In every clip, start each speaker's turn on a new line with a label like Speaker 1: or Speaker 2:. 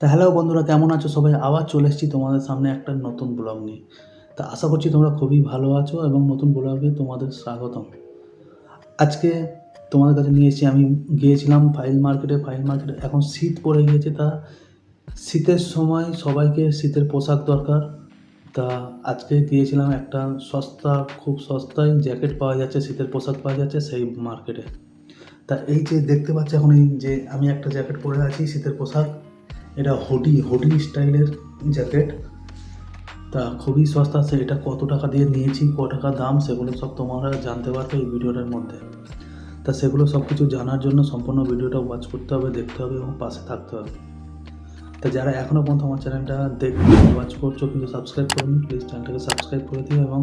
Speaker 1: তা হ্যালো বন্ধুরা, কেমন আছো? সবাই আবার চলে এসেছি তোমাদের সামনে একটা নতুন ব্লগ নিয়ে। তা আশা করছি তোমরা খুবই ভালো আছো এবং নতুন ব্লগে তোমাদের স্বাগতম। আজকে তোমাদের কাছে নিয়ে এসেছি, আমি গিয়েছিলাম ফাইল মার্কেটে ফাইল মার্কেটে এখন শীত পড়ে গিয়েছে, তা শীতের সময় সবাইকে শীতের পোশাক দরকার। তা আজকে গিয়েছিলাম একটা সস্তা, খুব সস্তায় জ্যাকেট পাওয়া যাচ্ছে, শীতের পোশাক পাওয়া যাচ্ছে সেই মার্কেটে তা এই যে দেখতে পাচ্ছি এখন এই যে আমি একটা জ্যাকেট পরে আছি, শীতের পোশাক। এটা হুডি হুডি স্টাইলের জ্যাকেট তা খুবই সস্তা আছে এটা কত টাকা দিয়ে নিয়েছি, ক টাকা দাম, সেগুলো সব তোমরা জানতে পারবে এই ভিডিওটার মধ্যে। তা সেগুলো সব কিছু জানার জন্য সম্পূর্ণ ভিডিওটা ওয়াচ করতে হবে, দেখতে হবে এবং পাশে থাকতে হবে। তা যারা এখনও পর্যন্ত আমার চ্যানেলটা দেখ ওয়াচ করছ কিন্তু সাবস্ক্রাইব করুন প্লিজ চ্যানেলটাকে সাবস্ক্রাইব করে দিও এবং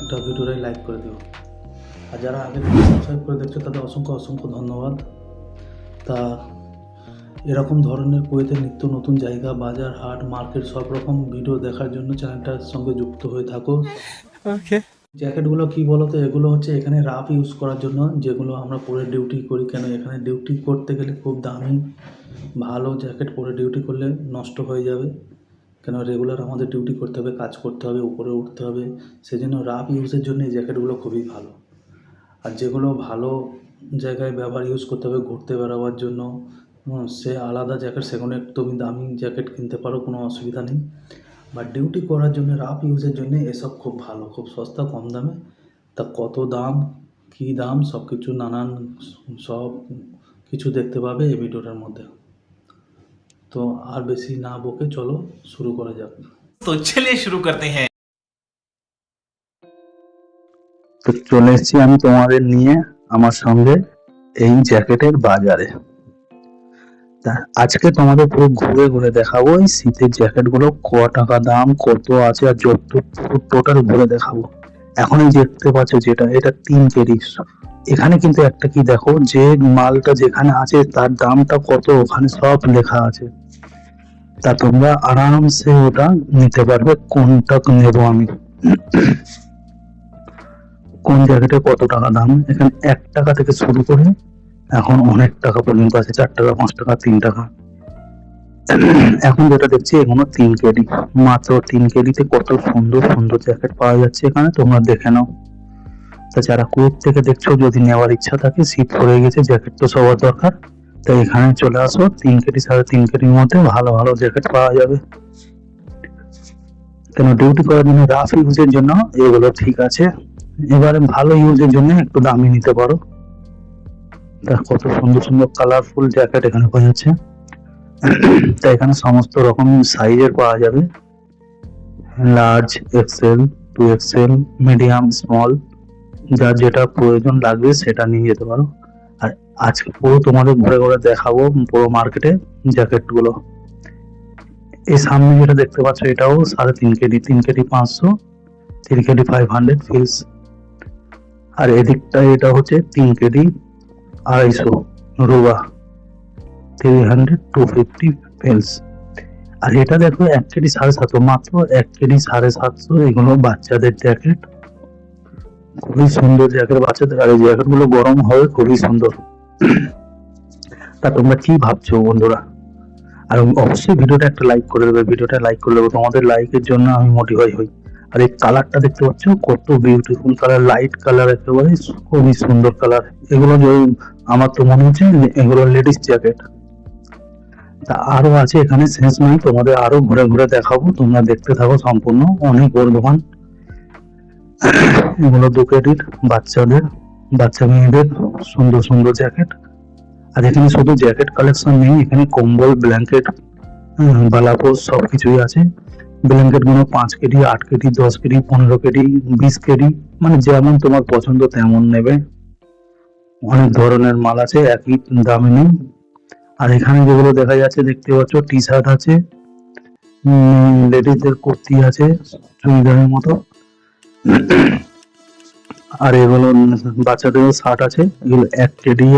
Speaker 1: একটা ভিডিওটাই লাইক করে দিও। আর যারা আগে থেকে সাবস্ক্রাইব করে দেখছ, তাদের অসংখ্য অসংখ্য ধন্যবাদ। তা এরকম ধরনের কুয়েতের নিত্য নতুন জায়গা বাজার হাট মার্কেট সব রকম ভিডিও দেখার জন্য চ্যানেলটার সঙ্গে যুক্ত হয়ে থাকো।
Speaker 2: Okay.
Speaker 1: জ্যাকেটগুলো কি বলতো? এগুলো হচ্ছে এখানে রাফ ইউজ করার জন্য যেগুলো আমরা পরে ডিউটি করি। কেন? এখানে ডিউটি করতে গেলে খুব দামি ভালো জ্যাকেট পরে ডিউটি করলে নষ্ট হয়ে যাবে। কেন? রেগুলার আমাদের ডিউটি করতে হবে কাজ করতে হবে উপরে উঠতে হবে। সেজন্য রাফ ইউজের জন্য এই জ্যাকেটগুলো খুবই ভালো। আর যেগুলো ভালো জায়গায় ব্যবহার ইউজ করতে হবে ঘুরতে বেড়াবার জন্য সে আলাদা জ্যাকেট সেখানে তুমি দামি জ্যাকেট কিনতে পারো কোনো অসুবিধা নেই। বা ডিউটি করার জন্য রাফ ইউজের জন্য এসব খুব ভালো খুব সস্তা কম দামে। তা কত দাম কি দাম সব কিছু নানান সব কিছু দেখতে পাবে এই ভিডিওটার মধ্যে। তো আর বেশি না বকে চলো শুরু করা যাক।
Speaker 2: তো চলে শুরু করতে হ্যাঁ।
Speaker 3: তো চলে এসেছি আমি তোমাদের নিয়ে আমার সঙ্গে এই জ্যাকেটের বাজারে। আজকে তোমাদের পুরো ঘুরে ঘুরে দেখাবো, এই শীতের জ্যাকেটগুলো ক টাকা দাম, কত আছে আর যত টোটাল ঘুরে দেখাবো। এখন এই দেখতে পাচ্ছ যেটা, এটা তিন কেজি এখানে কিন্তু একটা কি দেখো, যে মালটা যেখানে আছে তার দামটা কত, ওখানে সব লেখা আছে। তা তোমরা আরামসে ওটা নিতে পারবে, কোনটা নেব আমি? কোন জ্যাকেটে কত টাকা দাম? এখানে এক টাকা থেকে শুরু করে এখন অনেক টাকা পর্যন্ত আছে, চার টাকা, পাঁচ টাকা, তিন টাকা। এখন যেটা দেখছি এগুলো তিন কেডি মাত্র তিন কেডিতে কত সুন্দর সুন্দর জ্যাকেট পাওয়া যাচ্ছে এখানে, তোমরা দেখে নাও। তা যারা কুয়েত থেকে দেখছ, যদি নেওয়ার ইচ্ছা থাকে, শীত পড়ে গেছে জ্যাকেট তো সবার দরকার। তাই এখানে চলে আসো, তিন কেডি সাড়ে তিন কেডির মধ্যে ভালো ভালো জ্যাকেট পাওয়া যাবে। কেন ডিউটি করার জন্য রাফ ইউজের জন্য এগুলো ঠিক আছে। এবারে ভালো ইউজের জন্য একটু দামি নিতে পারো। কত সুন্দর সুন্দর কালারফুল জ্যাকেট এখানে পাওয়া যাচ্ছে। তা এখানে সমস্ত রকম সাইজের পাওয়া যাবে। Large XL two XL medium small যার যেটা প্রয়োজন লাগবে সেটা নিয়ে যেতে পারো। আর আজকে পুরো তোমাদের ঘুরে ঘুরে দেখাবো পুরো মার্কেটে জ্যাকেটগুলো। এই সামনে যেটা দেখতে পাচ্ছ এটাও সাড়ে তিন কেডি তিন কেডি পাঁচশো, তিন কেডি ফাইভ হান্ড্রেড ফিলস আর এদিকটা এটা হচ্ছে তিন কেডি আড়াইশো Ruba three hundred two fifty fils আর এটা দেখো এক কেডি সাড়ে সাতশো মাত্র এক কেডি সাড়ে সাতশো এগুলো বাচ্চাদের জ্যাকেট খুবই সুন্দর জ্যাকেট বাচ্চাদের আর এই জ্যাকেটগুলো গরম হবে খুবই সুন্দর। তা তোমরা কি ভাবছ বন্ধুরা? আর অবশ্যই ভিডিওটা একটা লাইক করে দেবে ভিডিওটা লাইক করে দেবে। তোমাদের লাইকের জন্য আমি মোটিভাই হই। আর এই কালারটা দেখতে পাচ্ছ কত বিউটিফুল কালার লাইট কালার একেবারে খুবই সুন্দর কালার এগুলো যে আমার তো মনে হচ্ছে এগুলো লেডিস জ্যাকেট তা আরও আছে এখানে, শেষ নাই তোমাদের আরও ঘুরে ঘুরে দেখাবো, তোমরা দেখতে থাকো সম্পূর্ণ, অনেক বড় দোকান এগুলো দু কেডির বাচ্চাদের, বাচ্চা মেয়েদের সুন্দর সুন্দর জ্যাকেট আর এখানে শুধু জ্যাকেট কালেকশন নেই, এখানে কম্বল ব্ল্যাঙ্কেট বালাপোস সব কিছুই আছে। ব্ল্যাঙ্কেটগুলো পাঁচ কেডি আট কেডি দশ কেডি পনেরো কেডি বিশ কেডি মানে যেমন তোমার পছন্দ তেমন নেবে। অনেক ধরনের মাল আছে, একই দামে নেই। আর এখানে যেগুলো দেখা যাচ্ছে, দেখতে পাচ্ছ টি শার্ট আছে লেডিসদের কুর্তি আছে, চুড়িদারের মতো। আর এগুলো বাচ্চাদের শার্ট আছে, এগুলো এক কেডি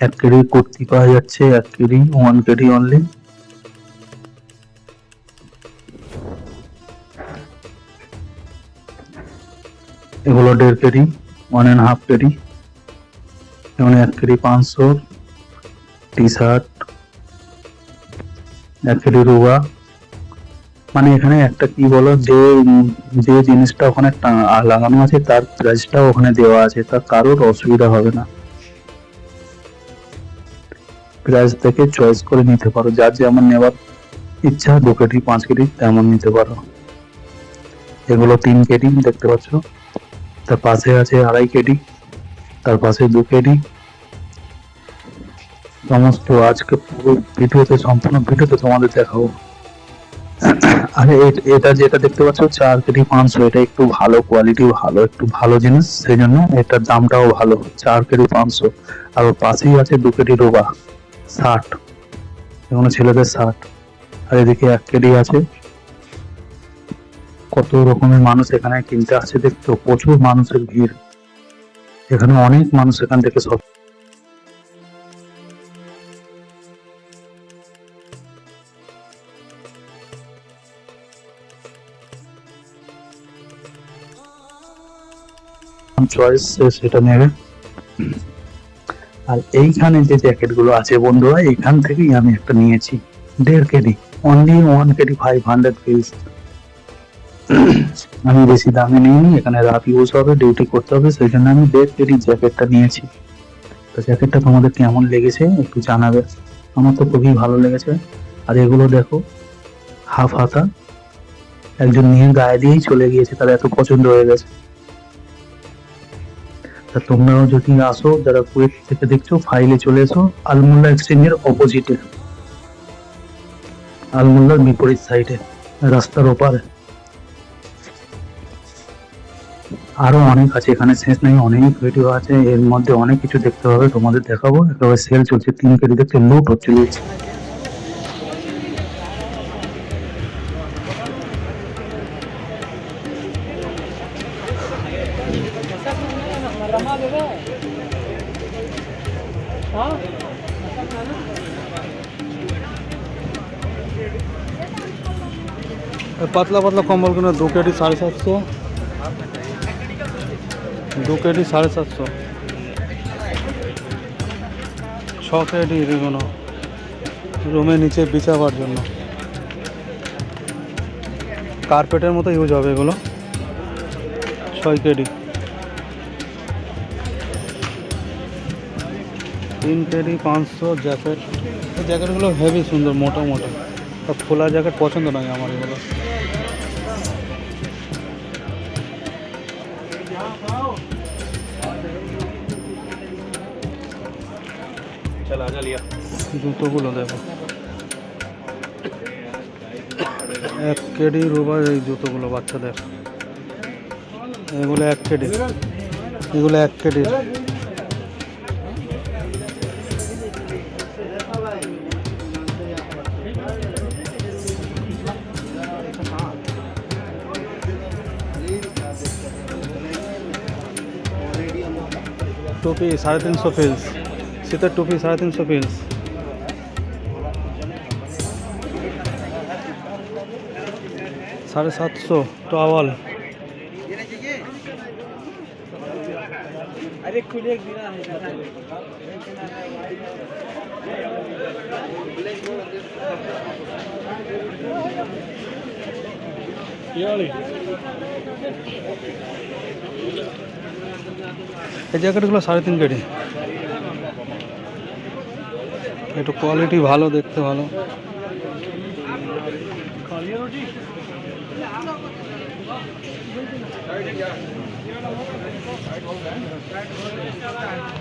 Speaker 3: এক কেডি কুর্তি পাওয়া যাচ্ছে, এক কেডি ওয়ান কেডি অনলি এগুলো দেড় KD one and half KD যেমন এক কেডি পাঁচশো টি শার্ট এক কেডি রুবা। মানে এখানে একটা কি বলো, যে যে জিনিসটা ওখানে লাগানো আছে তার প্রাইসটাও ওখানে দেওয়া আছে তা কারোর অসুবিধা হবে না। প্রাইস থেকে চয়েস করে নিতে পারো, যার যেমন নেওয়ার ইচ্ছা দু কেডি পাঁচ কেডি তেমন নিতে পারো। এগুলো তিন কেডি দেখতে পাচ্ছ? তার পাশে আছে আড়াই কেডি, তার পাশে দু কেডি। সমস্ত আজকে পুরো ভিডিওতে, সম্পূর্ণ ভিডিওতে তোমাদের দেখাবো। আরে এটা যেটা দেখতে পাচ্ছ, চার কেডি পাঁচশো, এটা একটু ভালো কোয়ালিটি ভালো, একটু ভালো জিনিস। সেই জন্য এটার দামটাও ভালো, চার কেডি পাঁচশো। আর ওর পাশেই আছে দু কেডি রোবা, ষাট। এগুলো ছেলেদের ষাট। আর এদিকে এক কেডি আছে। কত রকমের মানুষ এখানে কিনতে আসছে দেখতো, প্রচুর মানুষের ভিড়। এখানে অনেক মানুষ এখান থেকে সব চয়েস সেটা নেবে। আর এইখানে যে জ্যাকেটগুলো আছে বন্ধুরা, এইখান থেকেই আমি একটা নিয়েছি। দেড় KD only one KD five hundred piece আমি বেশি দামে নিইনি, এখানে রাত ইউজ হবে ডিউটি করতে হবে, সেই জন্য আমি দেড় কেডি জ্যাকেটটা নিয়েছি। তো জ্যাকেটটা তোমাদের কেমন লেগেছে একটু জানাবে। আমার তো খুবই ভালো লেগেছে। আর এগুলো দেখো হাফ হাতা। একজন নিয়ে গায়ে দিয়েই চলে গিয়েছে, তার এত পছন্দ হয়ে গেছে। তা তোমরাও যদি আসো, যারা কুয়েত থেকে দেখছ ফাইলে চলে এসো আলমুল্লা এক্সচেঞ্জের অপোজিটে আলমুল্লার বিপরীত সাইডে রাস্তার ওপারে। আরও অনেক আছে, এখানে শেষ নেই, অনেক ভিডিও আছে, এর মধ্যে অনেক কিছু দেখতে হবে, তোমাদের দেখাবো। একেবারে সেল চলছে, তিন কেজি দেখতে লুট হচ্ছে লুট
Speaker 4: পাতলা পাতলা কম্বল কিনে দু কেডি সাড়ে সাতশো। দু কেডি সাড়ে সাতশো। ছ কেডি এগুলো রুমে নিচে বিছাবার জন্য। কার্পেটের মতো ইউজ হবে এগুলো। ছয় কেডি তিন কেডি পাঁচশো জ্যাকেট। এই জ্যাকেটগুলো হেভি সুন্দর, মোটা মোটা। তা খোলা জ্যাকেট পছন্দ নয় আমার এগুলো। জুতোগুলো দেখো। এক কেডি রোবার এই জুতোগুলো বাচ্চাদের। এগুলো এক কেডি। এগুলো এক কেডি। টুপি, সাড়ে তিনশো পিস শীতের টুপি সাড়ে তিনশো পিস সাড়ে সাতশো টাওয়াল এই জ্যাকেটগুলো সাড়ে তিন কেডি একটু কোয়ালিটি ভালো দেখতে ভালো।